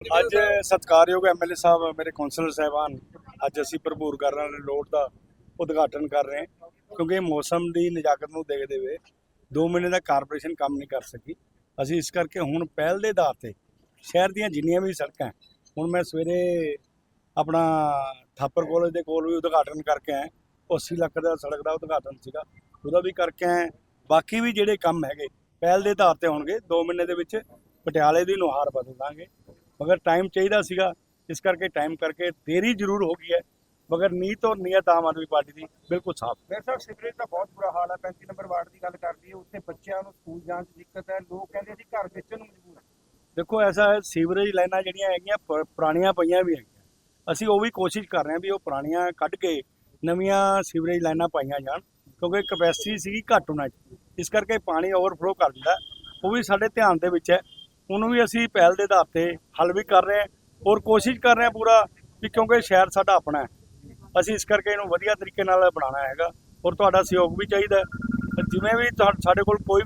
ਅੱਜ ਸਤਿਕਾਰਯੋਗ ਐਮਐਲਏ ਸਾਹਿਬ, ਮੇਰੇ ਕੌਂਸਲਰ ਸਾਹਿਬਾਨ, ਅੱਜ ਅਸੀਂ ਭਰਪੂਰ ਕਰਨ ਰੋਡ ਦਾ ਉਦਘਾਟਨ ਕਰ ਰਹੇ ਹਾਂ, ਕਿਉਂਕਿ ਮੌਸਮ ਦੀ ਨਜ਼ਾਕਤ ਨੂੰ ਦੇਖਦੇ ਹੋਏ 2 ਮਹੀਨੇ ਦਾ ਕਾਰਪੋਰੇਸ਼ਨ ਕੰਮ ਨਹੀਂ ਕਰ ਸਕੀ। ਅਸੀਂ ਇਸ ਕਰਕੇ ਹੁਣ ਪਹਿਲ ਦੇ ਆਧਾਰ ਤੇ ਸ਼ਹਿਰ ਦੀਆਂ ਜਿੰਨੀਆਂ ਵੀ ਸੜਕਾਂ ਹੁਣ ਮੈਂ ਸਵੇਰੇ ਆਪਣਾ ਥਾਪਰ ਕਾਲਜ ਦੇ ਕੋਲ ਵੀ ਉਦਘਾਟਨ ਕਰਕੇ ਆਇਆ। ਉਹ 80 ਲੱਖ ਦਾ ਸੜਕ ਦਾ ਉਦਘਾਟਨ ਸੀਗਾ, ਉਹਦਾ ਵੀ ਕਰਕੇ ਆਏ ਬਾਕੀ ਵੀ ਜਿਹੜੇ ਕੰਮ ਹੈਗੇ, ਪਹਿਲ ਦੇ ਆਧਾਰ ਤੇ ਹੋਣਗੇ 2 ਮਹੀਨੇ ਦੇ ਵਿੱਚ ਪਟਿਆਲੇ ਦੀ ਨੁਹਾਰ ਬਦਲ ਦਾਂਗੇ। ਮਗਰ ਟਾਈਮ ਚਾਹੀਦਾ ਸੀਗਾ ਇਸ ਕਰਕੇ ਟਾਈਮ ਕਰਕੇ ਦੇਰੀ ਜ਼ਰੂਰ ਹੋ ਗਈ ਹੈ। ਮਗਰ ਨੀਤ ਔਰ ਨੀਅਤ ਆਮ ਆਦਮੀ ਪਾਰਟੀ ਦੀ ਬਿਲਕੁਲ ਸਾਫ਼। ਮੇਰੇ ਸਾਹਿਬ ਸਿਵਰੇਜ ਦਾ ਬਹੁਤ ਬੁਰਾ ਹਾਲ ਹੈ 35 ਨੰਬਰ ਵਾਰਡ ਦੀ ਗੱਲ ਕਰ ਲਈਏ ਉੱਥੇ ਬੱਚਿਆਂ ਨੂੰ ਸਕੂਲ ਜਾਣ 'ਚ ਦਿੱਕਤ ਹੈ ਲੋਕ ਕਹਿੰਦੇ ਅਸੀਂ ਘਰ ਵੇਚਣ ਨੂੰ ਮਜਬੂਰ ਹਾਂ। ਦੇਖੋ ਐਸਾ ਹੈ ਸੀਵਰੇਜ ਲਾਈਨਾਂ ਜਿਹੜੀਆਂ ਹੈਗੀਆਂ ਪੁਰਾਣੀਆਂ ਪਈਆਂ ਵੀ ਹੈਗੀਆਂ। ਅਸੀਂ ਉਹ ਵੀ ਕੋਸ਼ਿਸ਼ ਕਰ ਰਹੇ ਹਾਂ ਵੀ ਉਹ ਪੁਰਾਣੀਆਂ ਕੱਢ ਕੇ ਨਵੀਆਂ ਸੀਵਰੇਜ ਲਾਈਨਾਂ ਪਾਈਆਂ ਜਾਣ ਕਿਉਂਕਿ ਕਪੈਸਿਟੀ ਸੀਗੀ ਘੱਟ ਉਹਨਾਂ 'ਚ ਇਸ ਕਰਕੇ ਪਾਣੀ ਓਵਰਫਲੋ ਕਰ ਦਿੰਦਾ। ਉਹ ਵੀ ਸਾਡੇ ਧਿਆਨ ਦੇ ਵਿੱਚ ਹੈ। ਉਹਨੂੰ ਵੀ ਅਸੀਂ ਪਹਿਲ ਦੇ ਆਧਾਰ ਤੇ ਹੱਲ ਵੀ ਕਰ ਰਹੇ ਹਾਂ ਔਰ ਕੋਸ਼ਿਸ਼ ਕਰ ਰਹੇ ਹਾਂ ਪੂਰਾ ਵੀ ਕਿਉਂਕਿ ਸ਼ਹਿਰ ਸਾਡਾ ਆਪਣਾ ਹੈ। ਅਸੀਂ ਇਸ ਕਰਕੇ ਇਹਨੂੰ ਵਧੀਆ ਤਰੀਕੇ ਨਾਲ ਬਣਾਉਣਾ ਹੈਗਾ ਔਰ ਤੁਹਾਡਾ ਸਹਿਯੋਗ ਵੀ ਚਾਹੀਦਾ ਜਿਵੇਂ ਵੀ ਤੁਹਾ- ਸਾਡੇ ਕੋਲ ਕੋਈ